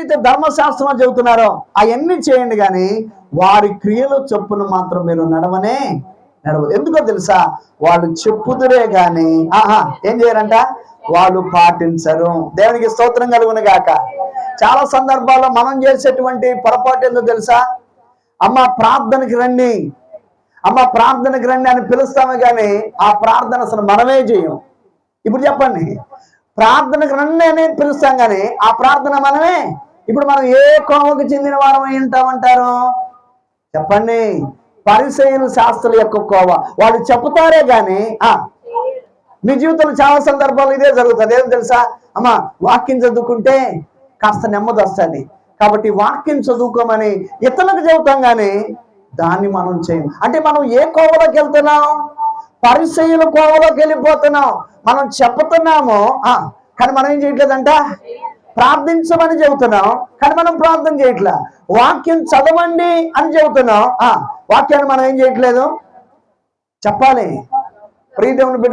ఏదైతే ధర్మశాస్త్రంలో చెబుతున్నారో అవన్నీ చేయండి కానీ వారి క్రియలు చొప్పున మాత్రం మీరు నడవనే నడవదు. ఎందుకో తెలుసా? వాళ్ళు చెప్పుదురే కానీ ఆహా ఏం చేయరంట? వాళ్ళు పాటించరు. దేవునికి స్తోత్రం కలుగును గాక. చాలా సందర్భాల్లో మనం చేసేటువంటి పొరపాటు ఏందో తెలుసా? అమ్మ ప్రార్థనకి రండి. అమ్మ ప్రార్థనకి రండి అని పిలుస్తామే కానీ ఆ ప్రార్థన అసలు మనమే చేయం. ఇప్పుడు చెప్పండి. ప్రార్థనకు రండి అని పిలుస్తాం కానీ ఆ ప్రార్థన మనమే? ఇప్పుడు మనం ఏ కోమకు చెందిన వారం అయి ఉంటామంటారు? చెప్పండి. పరిశైలు శాస్త్రుల యొక్క కోవ. వాళ్ళు చెప్తారే కానీ ఆ మీ జీవితంలో చాలా సందర్భాలు ఇదే జరుగుతుంది. ఏం తెలుసా? అమ్మ వాక్యం చదువుకుంటే కాస్త నెమ్మది వస్తుంది. కాబట్టి వాక్యం చదువుకోమని ఇతరులకు చెబుతాం కానీ దాన్ని మనం చేయం. అంటే మనం ఏ కోవలోకి వెళ్తున్నాం? పరిచయుల కోవలోకి వెళ్ళిపోతున్నాం. మనం చెప్తున్నాము ఆ, కానీ మనం ఏం చేయట్లేదంట? ప్రార్థించమని చెబుతున్నాం కానీ మనం ప్రార్థన చేయట్లే. వాక్యం చదవండి అని చెబుతున్నాం. ఆ వాక్యాన్ని మనం ఏం చేయట్లేదు? చెప్పాలి. ప్రియదేవుని బిడ్డ